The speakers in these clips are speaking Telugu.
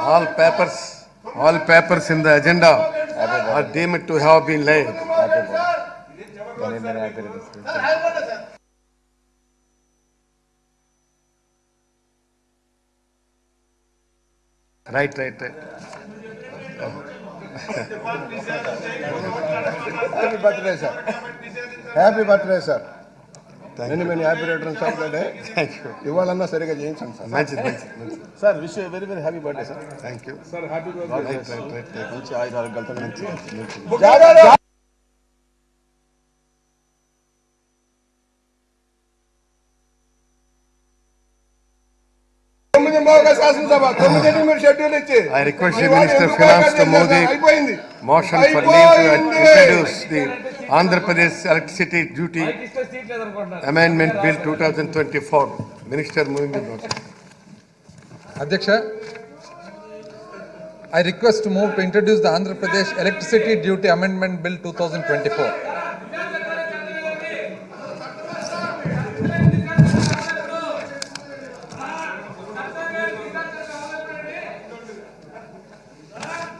all papers all papers in the agenda. Are deemed to have been laid. Right right right. Happy birthday sir. Happy birthday sir. Many you. Many happy returns of the day Thank you. ఇవాళన్నా సరిగా చేయించండి సార్ మంచిది, మంచిది, మంచిది. Sir wish very very happy birthday sir Thank you. Sir happy Right, right, right, right. మంచి ఆయుధ ఆరోగ్యాలతో మంచి మంచిది. తొమ్మిది మోగ శాసనసభ తొమ్మిది మీరు షెడ్యూల్ ఇచ్చి I request the మీ వాళ్ళు Minister of ఎందుకు Finance to boycott move the చేశారు? అయిపోయింది Motion for leave to అయిపోయింది. introduce the Andhra Pradesh Electricity Duty Amendment Bill 2024. Minister moving the motion. అధ్యక్ష I request to move to introduce the Andhra Pradesh electricity duty amendment bill two thousand twenty four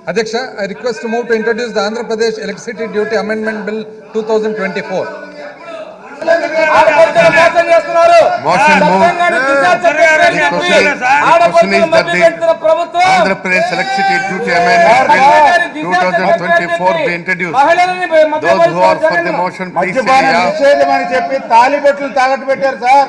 అధ్యక్ష I request to move to introduce the Andhra Pradesh electricity duty amendment bill two thousand twenty four Motion moved. The question is, the question is that the Andhra Pradesh Electricity Duty Amendment Bill 2024 be introduced. Those who are for the motion, please say మద్యపానం yeah. నిషేధం అని చెప్పి తాలిబొట్లు తాకట్టు పెట్టారు sir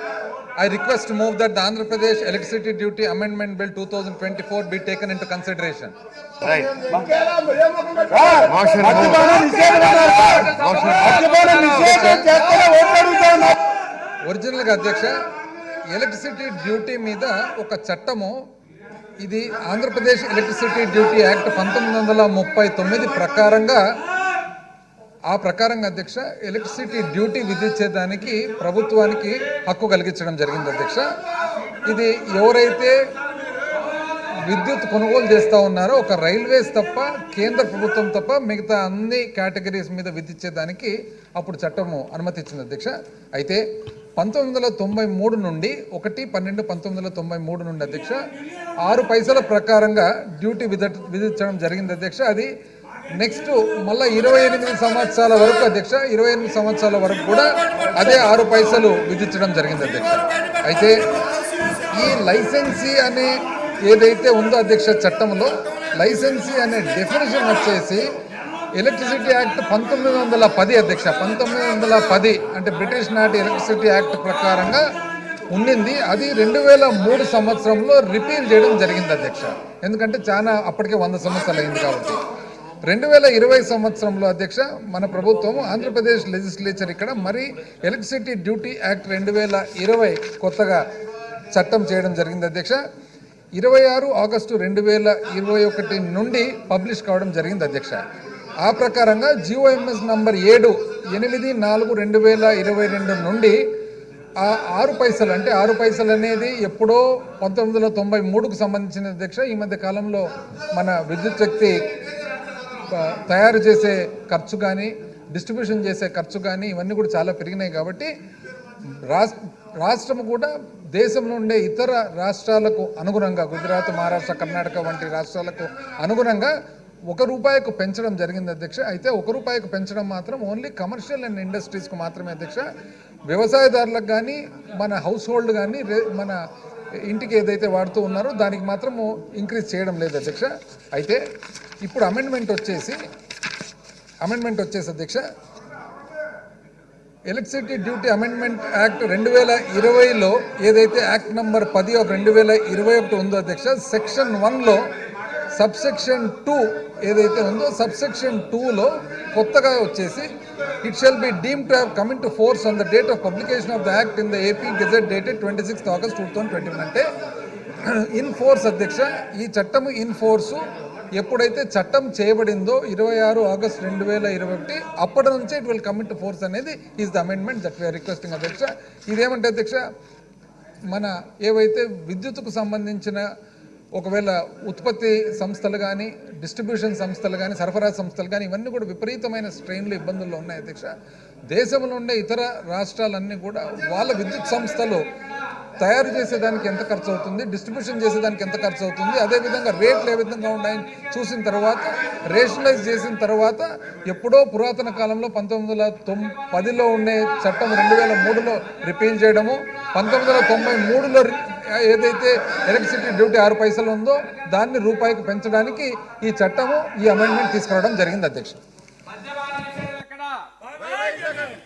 I request to move that the Andhra Pradesh electricity duty amendment bill two thousand twenty four be taken into consideration Right. Sir, Motion. ఒరిజినల్గా అధ్యక్ష ఎలక్ట్రిసిటీ డ్యూటీ మీద ఒక చట్టము ఇది ఆంధ్రప్రదేశ్ ఎలక్ట్రిసిటీ డ్యూటీ యాక్ట్ పంతొమ్మిది వందల ముప్పై తొమ్మిది ప్రకారంగా ఆ ప్రకారంగా అధ్యక్ష ఎలక్ట్రిసిటీ డ్యూటీ విధించేదానికి ప్రభుత్వానికి హక్కు కలిగించడం జరిగింది అధ్యక్ష. ఇది ఎవరైతే విద్యుత్ కొనుగోలు చేస్తూ ఉన్నారో ఒక రైల్వేస్ తప్ప కేంద్ర ప్రభుత్వం తప్ప మిగతా అన్ని కేటగిరీస్ మీద విధించేదానికి అప్పుడు చట్టము అనుమతిచ్చింది అధ్యక్ష. అయితే పంతొమ్మిది వందల తొంభై మూడు నుండి ఒకటి పన్నెండు పంతొమ్మిది వందల తొంభై మూడు నుండి అధ్యక్ష ఆరు పైసల ప్రకారంగా డ్యూటీ విధ విధించడం జరిగింది అధ్యక్ష. అది నెక్స్ట్ మళ్ళీ ఇరవై ఎనిమిది సంవత్సరాల వరకు అధ్యక్ష ఇరవై ఎనిమిది సంవత్సరాల వరకు కూడా అదే ఆరు పైసలు విధించడం జరిగింది అధ్యక్ష. అయితే ఈ లైసెన్సీ అనే ఏదైతే ఉందో అధ్యక్ష చట్టంలో లైసెన్సీ అనే డెఫినేషన్ వచ్చేసి ఎలక్ట్రిసిటీ యాక్ట్ పంతొమ్మిది వందల పది అధ్యక్ష పంతొమ్మిది వందల పది అంటే బ్రిటిష్ నాటి ఎలక్ట్రిసిటీ యాక్ట్ ప్రకారంగా ఉండింది అది రెండు వేల మూడు సంవత్సరంలో రిపీల్ చేయడం జరిగింది అధ్యక్ష. ఎందుకంటే చాలా అప్పటికే వంద సంవత్సరాలు అయింది కాబట్టి. రెండు వేల ఇరవై సంవత్సరంలో అధ్యక్ష మన ప్రభుత్వం ఆంధ్రప్రదేశ్ లెజిస్లేచర్ ఇక్కడ మరి ఎలక్ట్రిసిటీ డ్యూటీ యాక్ట్ రెండు వేల ఇరవై కొత్తగా చట్టం చేయడం జరిగింది అధ్యక్ష. ఇరవై ఆరు ఆగస్టు రెండు వేల ఇరవై ఒకటి నుండి పబ్లిష్ కావడం జరిగింది అధ్యక్ష. ఆ ప్రకారంగా జిఓఎంఎస్ నంబర్ ఏడు ఎనిమిది నాలుగు రెండు వేల ఇరవై రెండు నుండి ఆ ఆరు పైసలు అంటే ఆరు పైసలు అనేది ఎప్పుడో పంతొమ్మిది వందల తొంభై మూడుకు సంబంధించిన అధ్యక్ష. ఈ మధ్య కాలంలో మన విద్యుత్ శక్తి తయారు చేసే ఖర్చు కానీ డిస్ట్రిబ్యూషన్ చేసే ఖర్చు కానీ ఇవన్నీ కూడా చాలా పెరిగినాయి కాబట్టి రాష్ట్రం కూడా దేశంలో ఉండే ఇతర రాష్ట్రాలకు అనుగుణంగా గుజరాత్ మహారాష్ట్ర కర్ణాటక వంటి రాష్ట్రాలకు అనుగుణంగా ఒక రూపాయికు పెంచడం జరిగింది అధ్యక్ష. అయితే ఒక రూపాయికి పెంచడం మాత్రం ఓన్లీ కమర్షియల్ అండ్ ఇండస్ట్రీస్కు మాత్రమే అధ్యక్ష. వ్యవసాయదారులకు కానీ మన హౌస్ హోల్డ్ కానీ రే- మన ఇంటికి ఏదైతే వాడుతూ ఉన్నారో దానికి మాత్రము ఇంక్రీజ్ చేయడం లేదు అధ్యక్ష. అయితే ఇప్పుడు అమెండ్మెంట్ వచ్చేసి అమెండ్మెంట్ వచ్చేసి అధ్యక్ష ఎలక్ట్రిసిటీ డ్యూటీ అమెండ్మెంట్ యాక్ట్ రెండు వేల ఇరవైలో ఏదైతే యాక్ట్ నంబర్ పది ఆఫ్ రెండు వేల ఇరవై ఒకటి ఉందో అధ్యక్ష సెక్షన్ వన్లో సబ్సెక్షన్ టూ ఏదైతే ఉందో సబ్సెక్షన్ టూలో కొత్తగా వచ్చేసి it shall be deemed to have coming to force on the date of publication of the act in the AP gazette dated twenty sixth August two thousand twenty one అంటే ఇన్ ఫోర్స్ అధ్యక్ష ఈ చట్టము ఇన్ ఫోర్సు ఎప్పుడైతే చట్టం చేయబడిందో ఇరవై ఆరు ఆగస్ట్ రెండు వేల ఇరవై ఒకటి అప్పటి నుంచే ఇట్ విల్ కమిట్ ఫోర్స్ అనేది is the amendment that we are requesting అధ్యక్ష. ఇదేమంటే అధ్యక్ష మన ఏవైతే విద్యుత్కు సంబంధించిన ఒకవేళ ఉత్పత్తి సంస్థలు కానీ డిస్ట్రిబ్యూషన్ సంస్థలు కానీ సరఫరా సంస్థలు కానీ ఇవన్నీ కూడా విపరీతమైన స్ట్రెయిన్లు ఇబ్బందుల్లో ఉన్నాయి అధ్యక్ష. దేశంలో ఉండే ఇతర రాష్ట్రాలన్నీ కూడా వాళ్ళ విద్యుత్ సంస్థలు తయారు చేసేదానికి ఎంత ఖర్చు అవుతుంది డిస్ట్రిబ్యూషన్ చేసేదానికి ఎంత ఖర్చు అవుతుంది అదేవిధంగా రేట్లు ఏ విధంగా ఉన్నాయని చూసిన తర్వాత రేషనలైజ్ చేసిన తర్వాత ఎప్పుడో పురాతన కాలంలో పంతొమ్మిది వందల తొమ్ పదిలో ఉండే చట్టం రెండు వేల మూడులో రిపీల్ చేయడము పంతొమ్మిది వందల తొంభై మూడులో ఏదైతే ఎలక్ట్రిసిటీ డ్యూటీ ఆరు పైసలు ఉందో దాన్ని రూపాయికి పెంచడానికి ఈ చట్టము ఈ అమెండ్మెంట్ తీసుకురావడం జరిగింది అధ్యక్ష.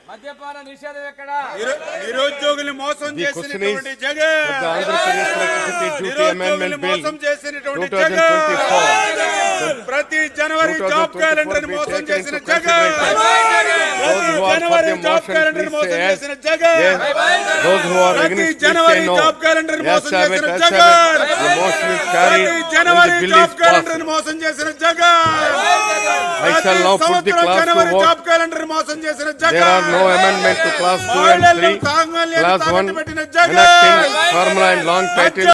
మద్యపాన నిషేధం ఎక్కడ? నిరు- నిరుద్యోగుల్ని మోసం The question చేసినటువంటి is Jagan. that the Andhra Pradesh Electricity Duty నిరుద్యోగుల్ని Amendment Bill మోసం చేసినటువంటి 2024 జగన్. ప్రతి జనవరి జాబ్ 2024 క్యాలెండర్ మోసం చేసిన జగన్. జనవరి జాబ్ క్యాలెండర్ మోసం. చేసిన Jagan Yes. Those who are ప్రతి జనవరి. జాబ్ క్యాలెండర్ మోసం చేసిన జగన్ ప్రతి జనవరి జాబ్ క్యాలెండర్. మోసం చేసిన Jagan I shall now put the ప్రతి సంవత్సరం జనవరి vote. జాబ్ క్యాలెండర్ మోసం చేసిన జగన్ పెట్టిన formula and long title